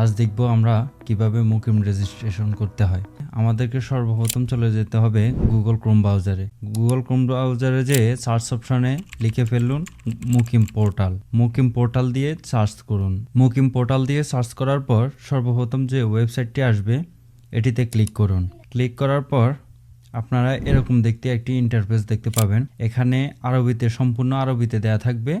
আজ দেখব আমরা কীভাবে মুকিম রেজিস্ট্রেশন করতে হয়। আমাদেরকে সর্বপ্রথম চলে যেতে হবে গুগল ক্রোম ব্রাউজারে গুগল ক্রোম ব্রাউজারে যে সার্চ অপশনে লিখে ফেলুন মুকিম পোর্টাল মুকিম পোর্টাল দিয়ে সার্চ করুন। মুকিম পোর্টাল দিয়ে সার্চ করার পর সর্বপ্রথম যে ওয়েবসাইটটি আসবে, এটিতে ক্লিক করুন। ক্লিক করার পর আপনারা এরকম দেখতে একটি ইন্টারফেস দেখতে পাবেন। এখানে আরবিতে, সম্পূর্ণ আরবিতে দেয়া থাকবে।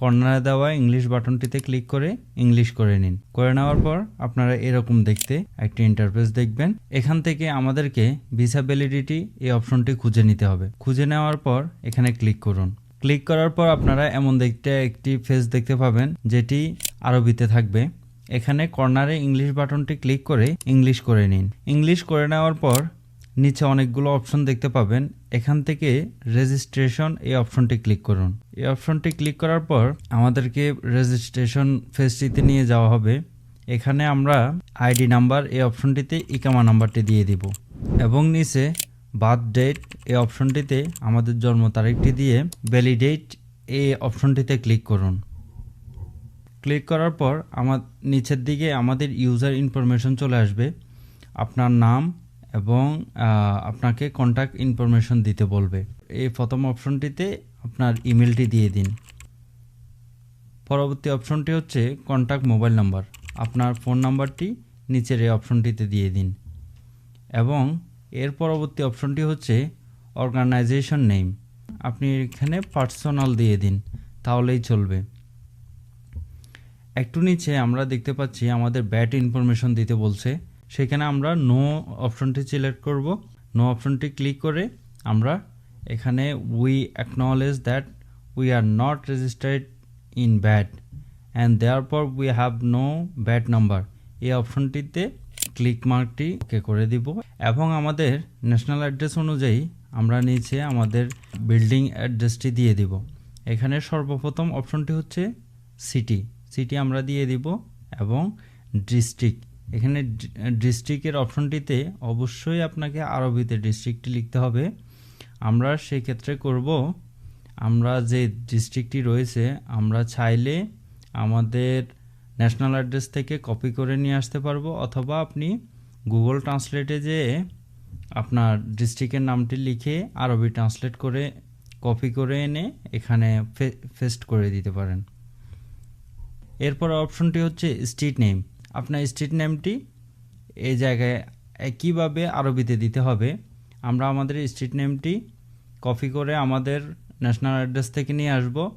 কর্নারে দেওয়া ইংলিশ বাটনটিতে ক্লিক করে ইংলিশ করে নিন। করে নেওয়ার পর আপনারা এরকম দেখতে একটি ইন্টারফেস দেখবেন। এখান থেকে আমাদেরকে ভিসা ভ্যালিডিটি এই অপশনটি খুঁজে নিতে হবে। খুঁজে নেওয়ার পর এখানে ক্লিক করুন। ক্লিক করার পর আপনারা এমন দেখতে একটি ফেস দেখতে পাবেন, যেটি আরবিতে থাকবে। এখানে কর্নারে ইংলিশ বাটনটি ক্লিক করে ইংলিশ করে নিন। ইংলিশ করে নেওয়ার পর নিচে অনেকগুলো অপশন দেখতে পাবেন। এখান থেকে রেজিস্ট্রেশন এই অপশনটি ক্লিক করুন। এই অপশনটি ক্লিক করার পর আমাদেরকে রেজিস্ট্রেশন ফেসটিতে নিয়ে যাওয়া হবে। এখানে আমরা আইডি নাম্বার এই অপশনটিতে ইকামা নাম্বারটি দিয়ে দিব এবং নিচে বার্থ ডেট এই অপশনটিতে আমাদের জন্ম তারিখটি দিয়ে ভ্যালিডেট এই অপশনটিতে ক্লিক করুন। ক্লিক করার পর আমার নিচের দিকে আমাদের ইউজার ইনফরমেশন চলে আসবে। আপনার নাম এবং আপনাকে কন্ট্যাক্ট ইনফরমেশন দিতে বলবে। এই প্রথম অপশনটিতে আপনার ইমেলটি দিয়ে দিন। পরবর্তী অপশনটি হচ্ছে কন্ট্যাক্ট মোবাইল নাম্বার আপনার ফোন নাম্বারটি নিচের এই অপশনটিতে দিয়ে দিন। এবং এর পরবর্তী অপশনটি হচ্ছে অর্গানাইজেশন নেম আপনি এখানে পার্সোনাল দিয়ে দিন, তাহলেই চলবে। একটু নিচে আমরা দেখতে পাচ্ছি আমাদের ব্যাট ইনফরমেশন দিতে বলছে। সেখানে আমরা নো অপশনটি সিলেক্ট করব। নো অপশনটি ক্লিক করে আমরা এখানে we acknowledge that we are not registered in VAT and therefore we have no VAT number এই অপশনটিতে ক্লিক মার্কটি ওকে করে দিব। এবং আমাদের ন্যাশনাল অ্যাড্রেস অনুযায়ী আমরা নিচে আমাদের বিল্ডিং অ্যাড্রেসটি দিয়ে দিব। এখানে সর্বপ্রথম অপশনটি হচ্ছে সিটি সিটি আমরা দিয়ে দিব এবং ডিস্ট্রিক্ট এখানে ডিস্ট্রিক্টের অপশনটিতে অবশ্যই আপনাকে আরবিতে ডিস্ট্রিক্টটি লিখতে হবে। আমরা সেই ক্ষেত্রে করব, আমরা যে ডিস্ট্রিক্টটি রয়েছে, আমরা চাইলে আমাদের ন্যাশনাল অ্যাড্রেস থেকে কপি করে নিয়ে আসতে পারব, অথবা আপনি গুগল ট্রান্সলেটে যেয়ে আপনার ডিস্ট্রিক্টের নামটি লিখে আরবি ট্রান্সলেট করে কপি করে এনে এখানে ফেস্ট করে দিতে পারেন। এরপর অপশনটি হচ্ছে স্ট্রিট নেম। আপনার স্ট্রিট নেমটি এই জায়গায় একইভাবে আরবিতে দিতে হবে? আমরা আমাদের স্ট্রিট নেমটি কপি করে আমাদের ন্যাশনাল অ্যাড্রেস থেকে নিয়ে আসব।